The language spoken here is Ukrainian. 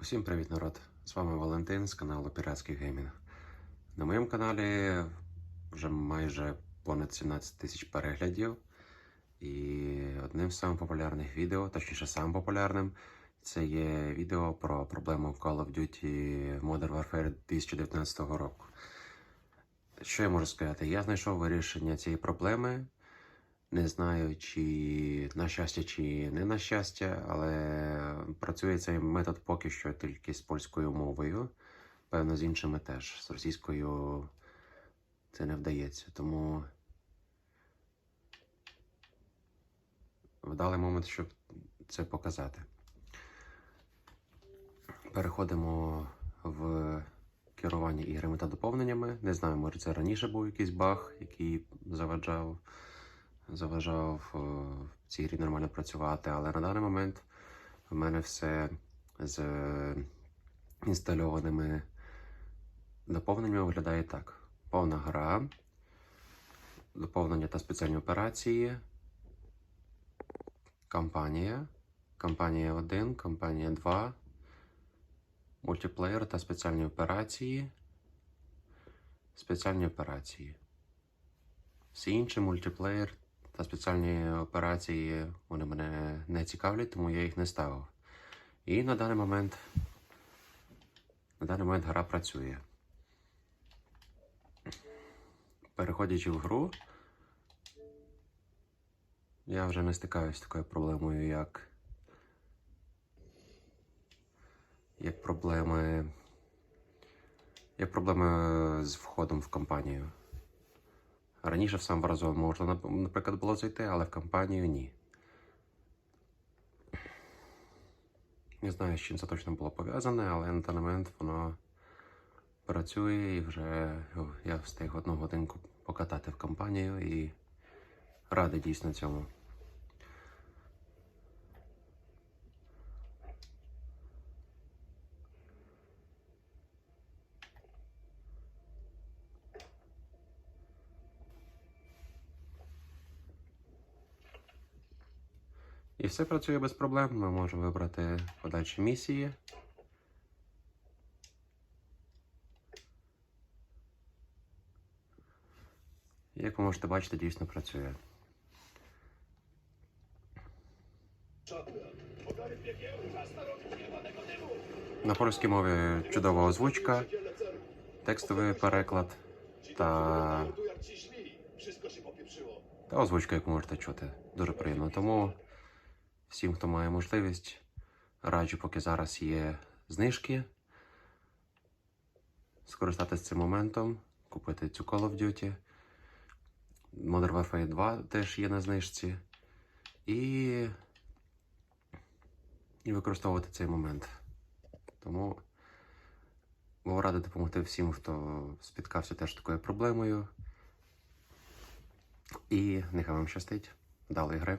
Усім привіт, народ! З вами Валентин з каналу Піратський Геймінг. На моєму каналі вже майже понад 17 тисяч переглядів. І одним з самих популярних відео, точніше самим популярним, це є відео про проблему Call of Duty Modern Warfare 2019 року. Що я можу сказати? Я знайшов вирішення цієї проблеми. Не знаю, чи на щастя, чи не на щастя, але працює цей метод поки що тільки з польською мовою. Певно, з іншими теж. З російською це не вдається. Тому вдалий момент, щоб це показати. Переходимо в керування іграми та доповненнями. Не знаю, може це раніше був якийсь баг, який заваджав заважав е, в цій грі нормально працювати, але на даний момент в мене все з інстальованими доповненнями виглядає так: повна гра, доповнення та спеціальні операції, кампанія, кампанія 1, кампанія 2, мультиплеєр та спеціальні операції, спеціальні операції. Всі інші мультиплеєр та спеціальні операції вони мене не цікавлять, тому я їх не ставив. І на даний момент на даний момент гра працює. Переходячи в гру, я вже не стикаюся з такою проблемою, як, як проблеми. Як проблеми з входом в компанію. Раніше в сам разом можна, наприклад, було зайти, але в компанію ні. Не знаю, з чим це точно було пов'язане, але на даний момент воно працює і вже я встиг одну годинку покатати в компанію і радий дійсно цьому. І все працює без проблем. Ми можемо вибрати подальші місії. Як ви можете бачити, дійсно працює. На польській мові чудова озвучка, текстовий переклад та, та озвучка, як можете чути. Дуже приємно. Тому всім, хто має можливість, раджу, поки зараз є знижки, скористатися цим моментом, купити цю Call of Duty. Modern Warfare 2 теж є на знижці. І, і використовувати цей момент. Тому був радий допомогти всім, хто спіткався теж такою проблемою. І нехай вам щастить. Дали гри.